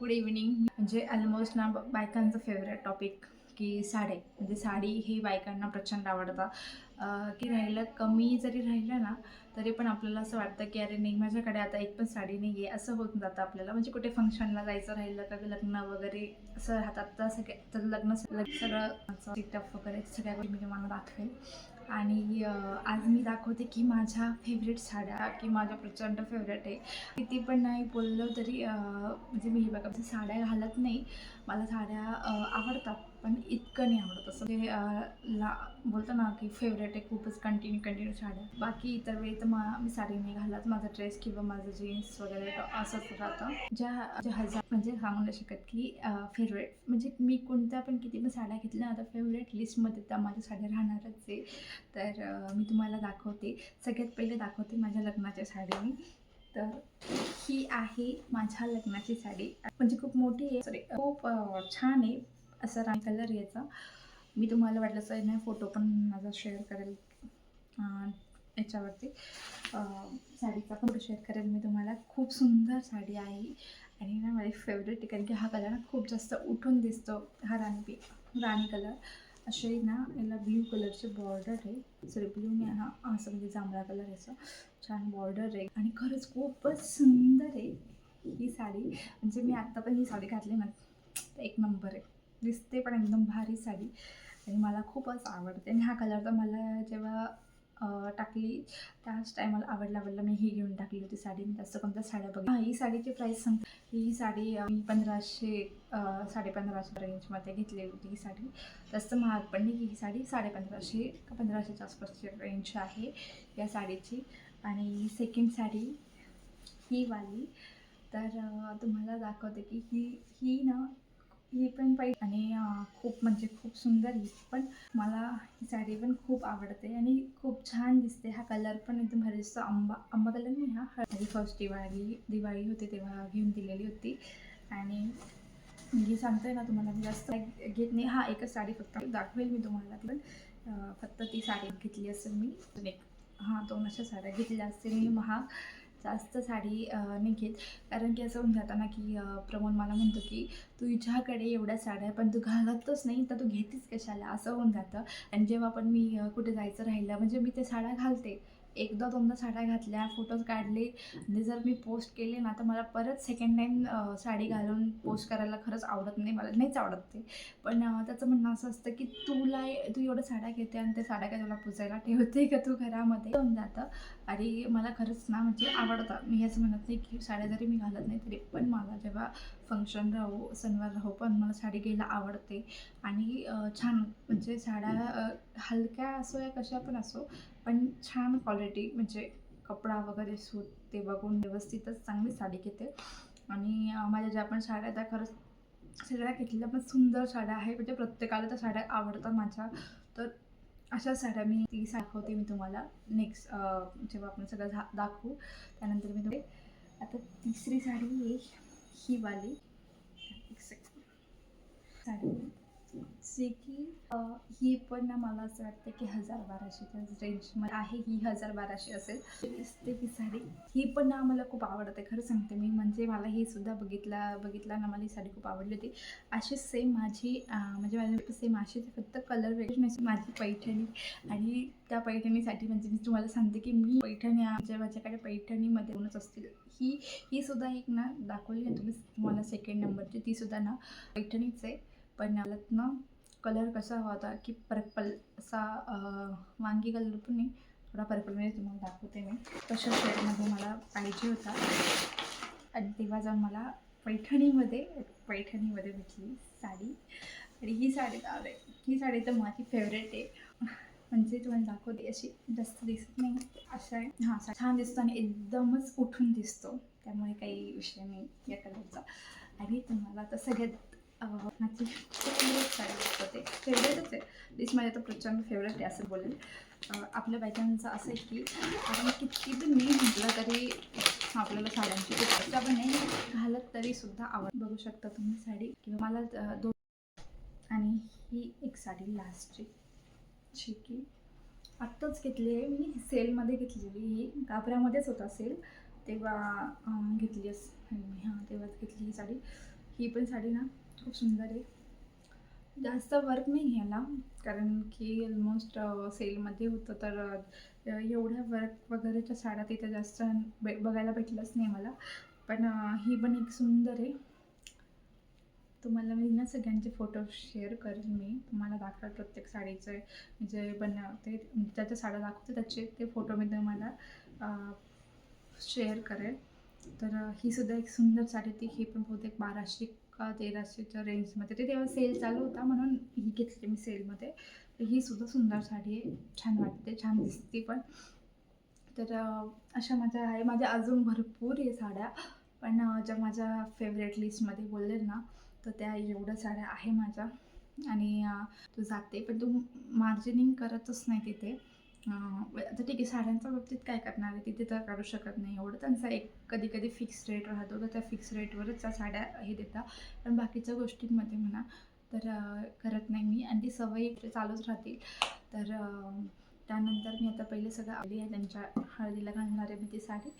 Good evening म्हणजे almost ना बायकांचं favourite topic की साडे. म्हणजे साडी ही बायकांना प्रचंड आवडतं. की राहिलं कमी जरी राहिलं ना तरी पण आपल्याला असं वाटतं की अरे नाही माझ्याकडे आता एक पण साडी नाही आहे असं होऊन जातं आपल्याला. म्हणजे कुठे फंक्शनला जायचं राहिलं का लग्न वगैरे असं राहतात तर तर लग्न लग- सगळं टिकटॉक वगैरे सगळ्या गोष्टी मी तुम्हाला दाखवेल आणि आज मी दाखवते की माझ्या फेवरेट साड्या की माझ्या प्रचंड फेवरेट आहे. किती पण नाही बोललो तरी म्हणजे मी हे बघा म्हणजे साड्या घालत नाही. मला साड्या आवडतात. पण इतकं नाही आवडत असं. म्हणजे ला बोलतो ना की फेवरेट आहे खूपच कंटिन्यू कंटिन्यू साड्या. बाकी इतर वेळी तर मी साडी नाही घालत. माझा ड्रेस किंवा माझं जीन्स वगैरे असंच राहतं. ज्या ज्या हजार म्हणजे सांगू नाही शकत की फेवरेट म्हणजे मी कोणत्या पण किती पण साड्या घेतल्या आता फेवरेट लिस्टमध्ये त्या माझ्या साड्या राहणारच आहे. तर मी तुम्हाला दाखवते. सगळ्यात पहिले दाखवते माझ्या लग्नाच्या साडी मी. तर ही आहे माझ्या लग्नाची साडी. म्हणजे खूप मोठी आहे. सॉरी खूप छान आहे. असं राणी कलर याचा मी तुम्हाला वाटलं तर नाही फोटो पण माझा शेअर करेल याच्यावरती. साडीचा पण शेअर करेल मी तुम्हाला. खूप सुंदर साडी आहे आणि ना माझी फेवरेट आहे कारण की हा कलर ना खूप जास्त उठून दिसतो हा राणी राणी कलर असे ना याला ब्ल्यू कलरचे बॉर्डर आहे. सॉरी ब्ल्यू नाही हा असं म्हणजे जांभळा कलर याचा छान बॉर्डर आहे. आणि खरंच खूपच सुंदर आहे ही साडी. म्हणजे मी आत्ता पण ही साडी घातली ना एक नंबर आहे. दिसते पण एकदम भारी साडी. आणि मला खूपच आवडते. आणि हा कलर तर मला जेव्हा टाकली त्याच टायमाला आवडला आवडला मी ही घेऊन टाकली होती साडी. मी जास्त कोणत्या साड्या बघ ही साडीची प्राईस सांगते. ही साडी मी पंधराशे साडेपंधराशे रेंजमध्ये घेतलेली होती ही साडी. जास्त महाग पण नाही ही साडी. साडेपंधराशे का पंधराशेच्या आसपासची रेंज आहे या साडीची. आणि सेकंड साडी ही वाली. तर तुम्हाला दाखवते की ही ही ना ही पण पाहिजे आणि खूप म्हणजे खूप सुंदर दिसते पण मला ही साडी पण खूप आवडते आणि खूप छान दिसते. हा कलर पण एकदम भारी दिसतो आंबा आंबा कलर नाही हा हळदी. फर्स्ट दिवाळी दिवाळी होती तेव्हा घेऊन दिलेली होती. आणि मी सांगते ना तुम्हाला मी जास्त घेत नाही. हा एकच साडी फक्त दाखवेल मी तुम्हाला पण फक्त ती साडी घेतली असेल मी. एक हां दोन अशा साड्या घेतल्या असतील. मी महाग जास्त साडी नाही घेत. कारण की असं होऊन जातं ना की प्रमोद मला म्हणतो की तुझ्याकडे एवढ्या साड्या आहे, पण तू घालतच नाही तर तू घेतीस कशाला? असं होऊन जातं. आणि जेव्हा पण मी कुठे जायचं राहिलं म्हणजे मी ते साड्या घालते. एकदा दोनदा साड्या घातल्या फोटोज काढले आणि जर मी पोस्ट केले ना तर मला परत सेकंड टाईम साडी घालून पोस्ट करायला खरंच आवडत नाही. मला नाहीच आवडत ते. पण त्याचं म्हणणं असं असतं की तुला तू एवढं साड्या घेते आणि त्या साड्या काय तुला पुजायला ठेवते का तू घरामध्ये? होऊन जातं. आणि मला खरंच ना म्हणजे आवडतं. मी असं म्हणत नाही की साड्या जरी मी घालत नाही तरी पण मला जेव्हा फंक्शन राहो सणवार राहू पण मला साडी घ्यायला आवडते. आणि छान म्हणजे साड्या हलक्या असो या कशा पण असो पण छान क्वालिटी म्हणजे कपडा वगैरे सूत ते बघून व्यवस्थितच चांगली साडी घेते. आणि माझ्या ज्या पण साड्या त्या खरंच सगळ्या घेतलेल्या पण सुंदर साड्या आहे म्हणजे प्रत्येकाला त्या साड्या आवडतात माझ्या. तर अशा साड्या मी ती दाखवते मी तुम्हाला. नेक्स्ट जेव्हा आपण सगळं झा दाखवू त्यानंतर मी तुम्ही आता तिसरी साडी ही वाली. एक सेकंड साडी की ही पण ना मला असं वाटतं की हजार बाराशेच्या रेंजमध्ये आहे ही हजार बाराशे असेल. दिसते ही साडी. ही पण ना मला खूप आवडते खरं सांगते मी. म्हणजे मला ही सुद्धा बघितला बघितला ना मला ही साडी खूप आवडली होती. अशी सेम माझी म्हणजे माझ्या सेम अशीच फक्त कलर वेगळी नाही माझी पैठणी आणि त्या पैठणीसाठी म्हणजे मी तुम्हाला सांगते की मी पैठणी म्हणजे माझ्याकडे पैठणीमध्ये दोनच असतील. ही ही सुद्धा एक ना दाखवली ना तुम्ही तुम्हाला सेकंड नंबरची ती सुद्धा ना पैठणीच आहे. पण मला ना कलर कसा होता की पर्पल असा वांगी कलर पण नाही थोडा पर्पलमध्ये तुम्हाला दाखवते मी. तशा शेडमध्ये मला पाहिजे होता. आणि तेव्हा जाऊन मला पैठणीमध्ये पैठणीमध्ये भेटली साडी. आणि ही साडी तर ही साडी तर माझी फेवरेट आहे. म्हणजे तुम्हाला दाखवते अशी जास्त दिसत नाही. अशा आहे. हां छान दिसतो आणि एकदमच उठून दिसतो. त्यामुळे काही विषय नाही या कलरचा. आणि तुम्हाला आता सगळ्यात माझी फेवरेट फेवरेटच आहे. प्लीज माझ्या तर प्रचंड फेवरेट आहे असं बोलेल. आपल्या बायकांचं असं आहे की आपण किती पण नाही म्हटलं तरी आपल्याला साड्यांची खूप पण आपण नाही घालत तरी सुद्धा आवड. बघू शकता तुम्ही साडी. किंवा मला दोन आणि ही एक साडी लास्टची जी की आत्ताच घेतली आहे. मी सेलमध्ये घेतलेली ही गाभऱ्यामध्येच होता सेल तेव्हा घेतली अस हां तेव्हाच घेतली ही साडी. ही पण साडी ना खूप सुंदर आहे. जास्त वर्क नाही ह्याला कारण की ऑलमोस्ट सेलमध्ये होतं तर एवढ्या वर्क वगैरेच्या साड्या तिथे जास्त बे बघायला भेटलंच नाही मला पण ही पण एक सुंदर आहे. तुम्हाला मी ना सगळ्यांचे फोटो शेअर करेन मी. तुम्हाला दाखवेल प्रत्येक साडीचे. जे बनवते त्याच्या साड्या दाखवते त्याचे ते फोटो मी तुम्हाला शेअर करेल. तर ही सुद्धा एक सुंदर साडी ती ही पण बहुतेक बाराशे तेराशेच्या रेंजमध्ये ते तेव्हा सेल चालू होता म्हणून ही घेतली मी सेलमध्ये तर ही सुद्धा सुंदर साडी आहे. छान वाटते छान दिसते पण. तर अशा माझ्या आहे. माझ्या अजून भरपूर आहे साड्या. पण ज्या माझ्या फेवरेट लिस्टमध्ये बोलले ना तर त्या एवढ्या साड्या आहे माझ्या. आणि तू जाते पण तू मार्जिनिंग करतच नाही तिथे. आता ठीक आहे साड्यांच्या बाबतीत काय करणार आहे तिथे तर काढू शकत नाही. एवढं त्यांचा एक कधी कधी फिक्स रेट राहतो तर त्या फिक्स रेटवरच त्या साड्या हे देतात. पण बाकीच्या गोष्टींमध्ये म्हणा तर करत नाही मी. आणि ती सवय इकडे चालूच राहतील. तर त्यानंतर मी आता पहिले सगळं आली आहे त्यांच्या हळदीला घालणार आहे मी ती साडी.